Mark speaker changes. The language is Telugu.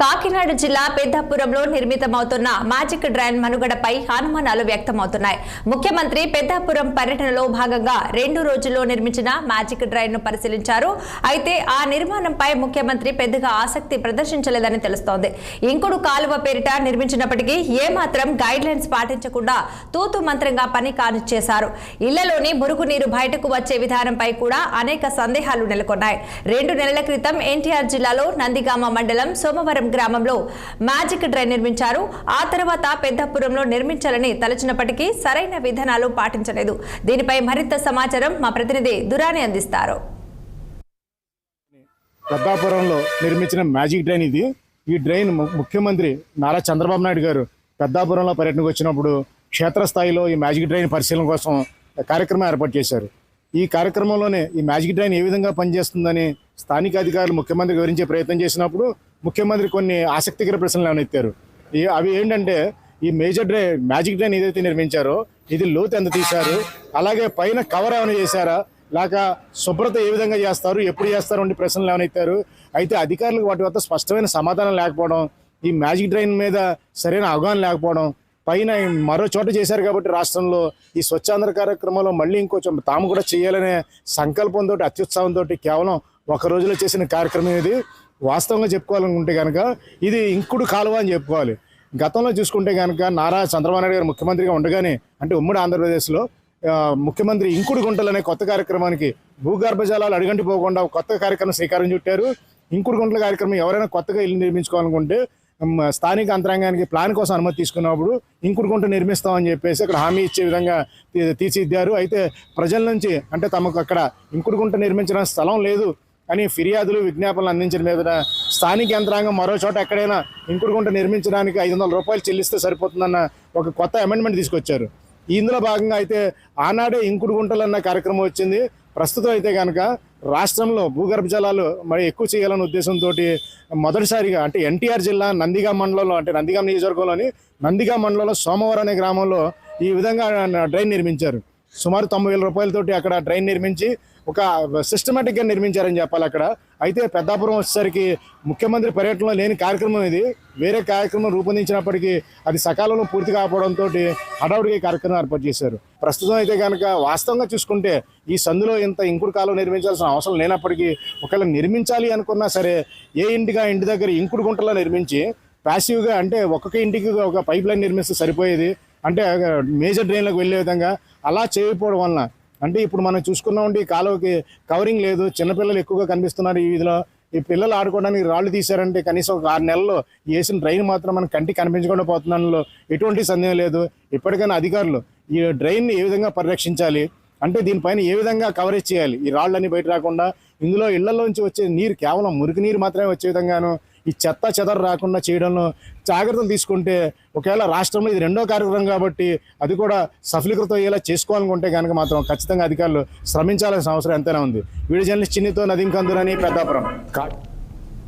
Speaker 1: காற்று కాకినాడ జిల్లా పెద్దాపురంలో నిర్మితమవుతున్న మ్యాజిక్ డ్రైన్ మనుగడపై అనుమానాలు వ్యక్తమవుతున్నాయి. ముఖ్యమంత్రి పెద్దాపురం పర్యటనలో భాగంగా రెండు రోజుల్లో నిర్మించిన మ్యాజిక్ డ్రైన్ను పరిశీలించారు. అయితే ఆ నిర్మాణంపై ముఖ్యమంత్రి పెద్దగా ఆసక్తి ప్రదర్శించలేదని తెలుస్తోంది. ఇంకుడు కాలువ పేరిట నిర్మించినప్పటికీ ఏమాత్రం గైడ్ లైన్స్ పాటించకుండా తూతు మంత్రంగా పని కానిచ్చేశారు. ఇళ్ళలోని మురుగునీరు బయటకు వచ్చే విధానంపై కూడా అనేక సందేహాలు నెలకొన్నాయి. రెండు నెలల క్రితం ఎన్టీఆర్ జిల్లాలో నందిగామ మండలం సోమవరం గ్రామంలో మ్యాజిక్ డ్రైన్ నిర్మించారు. ఆ తర్వాత పెద్దపురంలో నిర్మించాలని తలచినప్పటికీ సరైన విధానాలు పాటించలేదు. దీనిపై మరింత సమాచారం మా ప్రతినిధి దురాని అందిస్తారు.
Speaker 2: పెద్దాపురంలో నిర్మించిన మ్యాజిక్ డ్రైన్ ఇది. ఈ డ్రైన్ ముఖ్యమంత్రి నారా చంద్రబాబు నాయుడు గారు పెద్దాపురంలో పర్యటనకు వచ్చినప్పుడు క్షేత్రస్థాయిలో ఈ మ్యాజిక్ డ్రైన్ పరిశీలన కోసం కార్యక్రమం ఏర్పాటు చేశారు. ఈ కార్యక్రమంలోనే ఈ మ్యాజిక్ డ్రైన్ ఏ విధంగా పనిచేస్తుందని స్థానిక అధికారులు ముఖ్యమంత్రి వివరించే ప్రయత్నం చేసినప్పుడు ముఖ్యమంత్రి కొన్ని ఆసక్తికర ప్రశ్నలు ఏమైనా ఎత్తారు? అవి ఏంటంటే ఈ మేజర్ డ్రై మ్యాజిక్ డ్రైన్ ఏదైతే నిర్మించారో ఇది లోతు ఎంత తీశారు? అలాగే పైన కవర్ ఏమైనా చేశారా? లేక శుభ్రత ఏ విధంగా చేస్తారు? ఎప్పుడు చేస్తారు? వంటి ప్రశ్నలు ఏమైనా ఎత్తారు? అయితే అధికారులకు వాటి వద్ద స్పష్టమైన సమాధానం లేకపోవడం ఈ మ్యాజిక్ డ్రైన్ మీద సరైన అవగాహన లేకపోవడం పైన మరో చోట చేశారు కాబట్టి రాష్ట్రంలో ఈ స్వచ్ఛాంధ్ర కార్యక్రమంలో మళ్ళీ ఇంకొంచెం తాము కూడా చేయాలనే సంకల్పంతో అత్యుత్సాహంతో కేవలం ఒక రోజులో చేసిన కార్యక్రమం ఇది. వాస్తవంగా చెప్పుకోవాలనుకుంటే కనుక ఇది ఇంకుడు కాలువ అని చెప్పుకోవాలి. గతంలో చూసుకుంటే కనుక నారా చంద్రబాబు నాయుడు గారు ముఖ్యమంత్రిగా ఉండగానే అంటే ఉమ్మడి ఆంధ్రప్రదేశ్లో ముఖ్యమంత్రి ఇంకుడు గుంటలు అనే కొత్త కార్యక్రమానికి భూగర్భ జలాలు అడుగంటి పోకుండా కొత్త కార్యక్రమం శ్రీకారం చుట్టారు. ఇంకుడు గుంటల కార్యక్రమం ఎవరైనా కొత్తగా ఇల్లు నిర్మించుకోవాలనుకుంటే స్థానిక అంతరంగానికి ప్లాన్ కోసం అనుమతి తీసుకున్నప్పుడు ఇంకుడు గుంట నిర్మిస్తామని చెప్పేసి అక్కడ హామీ ఇచ్చే విధంగా తీర్చిదిద్దారు. అయితే ప్రజల నుంచి అంటే తమకు అక్కడ ఇంకుడు గుంట నిర్మించిన స్థలం లేదు. కానీ ఫిర్యాదులు విజ్ఞాపనలు అందించిన మీద స్థానిక యంత్రాంగం మరో చోట ఎక్కడైనా ఇంకుడు గుంట నిర్మించడానికి ఐదు వందల రూపాయలు చెల్లిస్తే సరిపోతుందన్న ఒక కొత్త అమెండ్మెంట్ తీసుకొచ్చారు. ఇందులో భాగంగా అయితే ఆనాడే ఇంకుడు గుంటలన్న కార్యక్రమం వచ్చింది. ప్రస్తుతం అయితే కనుక రాష్ట్రంలో భూగర్భ జలాలు మరి ఎక్కువ చేయాలనే ఉద్దేశంతో మొదటిసారిగా అంటే ఎన్టీఆర్ జిల్లా నందిగా మండలంలో అంటే నందిగా నియోజకవర్గంలోని నందిగా మండలంలో సోమవారం అనే గ్రామంలో ఈ విధంగా డ్రైన్ నిర్మించారు. సుమారు తొంభై వేల రూపాయలతోటి అక్కడ డ్రైన్ నిర్మించి ఒక సిస్టమేటిక్గా నిర్మించారని చెప్పాలి అక్కడ. అయితే పెద్దాపురం వచ్చేసరికి ముఖ్యమంత్రి పర్యటనలో లేని కార్యక్రమం ఇది. వేరే కార్యక్రమం రూపొందించినప్పటికీ అది సకాలంలో పూర్తి కాకపోవడంతో హడావుడిగా కార్యక్రమం ఏర్పాటు చేశారు. ప్రస్తుతం అయితే కనుక వాస్తవంగా చూసుకుంటే ఈ సందులో ఇంత ఇంకుడు కాలువ నిర్మించాల్సిన అవసరం లేనప్పటికీ ఒకవేళ నిర్మించాలి అనుకున్నా సరే ఏ ఇంటిగా ఇంటి దగ్గర ఇంకుడు గుంటలో నిర్మించి ప్యాసివ్గా అంటే ఒక్కొక్క ఇంటికి ఒక పైప్ లైన్ నిర్మిస్తే సరిపోయేది. అంటే మేజర్ డ్రైన్లకు వెళ్ళే విధంగా అలా చేయకపోవడం వలన అంటే ఇప్పుడు మనం చూసుకున్నామంటే ఈ కాలువకి కవరింగ్ లేదు చిన్నపిల్లలు ఎక్కువగా కనిపిస్తున్నారు ఈ వీధిలో. ఈ పిల్లలు ఆడుకోవడానికి రాళ్ళు తీశారంటే కనీసం ఒక ఆరు నెలల్లో వేసిన డ్రైన్ మాత్రం మన కంటికి కనిపించకుండా పోతుందనలో ఎటువంటి సందేహం లేదు. ఇప్పటికైనా అధికారులు ఈ డ్రైన్ని ఏ విధంగా పరిరక్షించాలి అంటే దీనిపైన ఏ విధంగా కవరేజ్ చేయాలి? ఈ రాళ్ళన్నీ బయట రాకుండా ఇందులో ఇళ్ళలోంచి వచ్చే నీరు కేవలం మురికి నీరు మాత్రమే వచ్చే విధంగాను ఈ చెత్త చెదర రాకుండా చేయడంలో జాగ్రత్తలు తీసుకుంటే ఒకవేళ రాష్ట్రంలో ఇది రెండో కార్యక్రమం కాబట్టి అది కూడా సఫలీకృతం అయ్యేలా చేసుకోవాలనుకుంటే కనుక మాత్రం ఖచ్చితంగా అధికారులు శ్రమించాల్సిన అవసరం ఎంతైనా ఉంది. వీడియో జర్నలిస్ట్ చిన్నితో నదీం కందురని పెద్దాపురం.